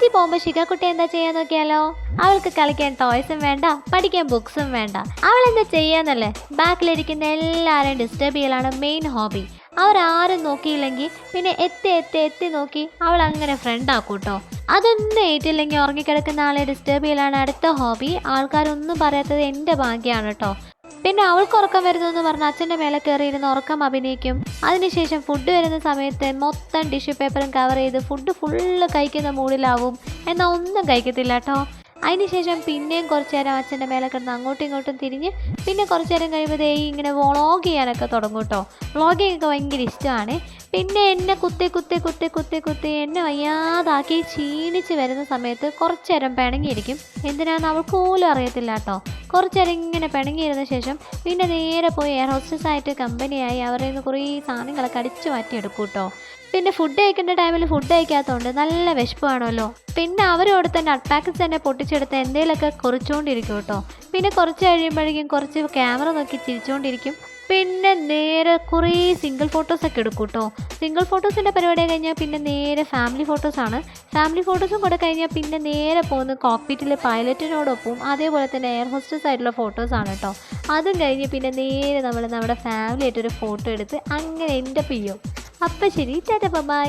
കോളേജിൽ പോകുമ്പോൾ കുട്ടി എന്താ ചെയ്യാൻ നോക്കിയാലോ? അവൾക്ക് കളിക്കാൻ ടോയ്സും വേണ്ട പഠിക്കാൻ ബുക്സും വേണ്ട. അവൾ എന്താ ചെയ്യാന്നല്ലേ? ബാക്കിലിരിക്കുന്ന എല്ലാവരെയും ഡിസ്റ്റർബ് ചെയ്യലാണ് മെയിൻ ഹോബി അവരാരും നോക്കിയില്ലെങ്കിൽ പിന്നെ എത്തി എത്തി എത്തി നോക്കി അവൾ അങ്ങനെ ഫ്രണ്ട് ആക്കൂട്ടോ. അതൊന്നും ഏറ്റില്ലെങ്കിൽ ഉറങ്ങിക്കിടക്കുന്ന ആളെ ഡിസ്റ്റർബ് ചെയ്യലാണ് അടുത്ത ഹോബി ആൾക്കാരൊന്നും പറയാത്തത് എന്റെ ഭാഗ്യമാണ് കേട്ടോ പിന്നെ അവൾക്ക് ഉറക്കം വരുന്നു എന്ന് പറഞ്ഞ് അച്ഛന്റെ മേലെ കയറിയിരുന്ന് ഉറക്കം അഭിനയിക്കും. അതിനുശേഷം ഫുഡ് വരുന്ന സമയത്ത് മൊത്തം ടിഷ്യൂ പേപ്പറും കവർ ചെയ്ത് ഫുഡ് ഫുള്ള് കഴിക്കുന്ന മൂഡിലാവും. എന്നാൽ ഒന്നും കഴിക്കത്തില്ല കേട്ടോ അതിനുശേഷം പിന്നെയും കുറച്ച് നേരം അച്ഛന്റെ മേലെ കിടന്ന് അങ്ങോട്ടും ഇങ്ങോട്ടും തിരിഞ്ഞ് പിന്നെ കുറച്ച് നേരം കഴിയുമ്പോൾ ദേ ഇങ്ങനെ വ്ളോഗ് ചെയ്യാനൊക്കെ തുടങ്ങും കേട്ടോ വ്ളോഗിങ് ഒക്കെ ഭയങ്കര ഇഷ്ടമാണ്. പിന്നെ എന്നെ കുത്തി കുത്തി കുത്തി കുത്തി കുത്തി എന്നെ വയ്യാതാക്കി ക്ഷീണിച്ച് വരുന്ന സമയത്ത് കുറച്ച് നേരം പിണങ്ങിയിരിക്കും. എന്തിനാന്ന് അവൾക്ക് പോലും അറിയത്തില്ല കേട്ടോ. കുറച്ച് നേരം ഇങ്ങനെ പിണങ്ങിയിരുന്ന ശേഷം പിന്നെ നേരെ പോയി എയർ ഹോസ്റ്റസ് ആയിട്ട് കമ്പനിയായി അവരിൽ നിന്ന് കുറേ സാധനങ്ങളൊക്കെ അടിച്ചു മാറ്റിയെടുക്കും കേട്ടോ. പിന്നെ ഫുഡ് കഴിക്കേണ്ട ടൈമിൽ ഫുഡ് കഴിക്കാത്തതുകൊണ്ട് നല്ല വിശപ്പാണല്ലോ. പിന്നെ അവരോട് തന്നെ അഡ്പാക്കിൽ തന്നെ പൊട്ടിച്ചെടുത്ത് എന്തെങ്കിലുമൊക്കെ കുറിച്ചുകൊണ്ടിരിക്കും കേട്ടോ. പിന്നെ കുറച്ച് കഴിയുമ്പോഴേക്കും കുറച്ച് ക്യാമറ നോക്കി ചിരിച്ചുകൊണ്ടിരിക്കും പിന്നെ നേരെ കുറേ സിംഗിൾ ഫോട്ടോസൊക്കെ എടുക്കും കേട്ടോ സിംഗിൾ ഫോട്ടോസിന്റെ പരിപാടി കഴിഞ്ഞാൽ പിന്നെ നേരെ ഫാമിലി ഫോട്ടോസാണ് ഫാമിലി ഫോട്ടോസും കൂടെ കഴിഞ്ഞാൽ പിന്നെ നേരെ പോകുന്ന കോക്പിറ്റിലെ പൈലറ്റിനോടൊപ്പം അതേപോലെ തന്നെ എയർ ഹോസ്റ്റസ് ആയിട്ടുള്ള ഫോട്ടോസാണ് കേട്ടോ അതും കഴിഞ്ഞ് പിന്നെ നേരെ നമ്മൾ നമ്മുടെ ഫാമിലി ആയിട്ടൊരു ഫോട്ടോ എടുത്ത് അങ്ങനെ എന്റെ പിയോ അപ്പം ശരി ടാറ്റ ബൈ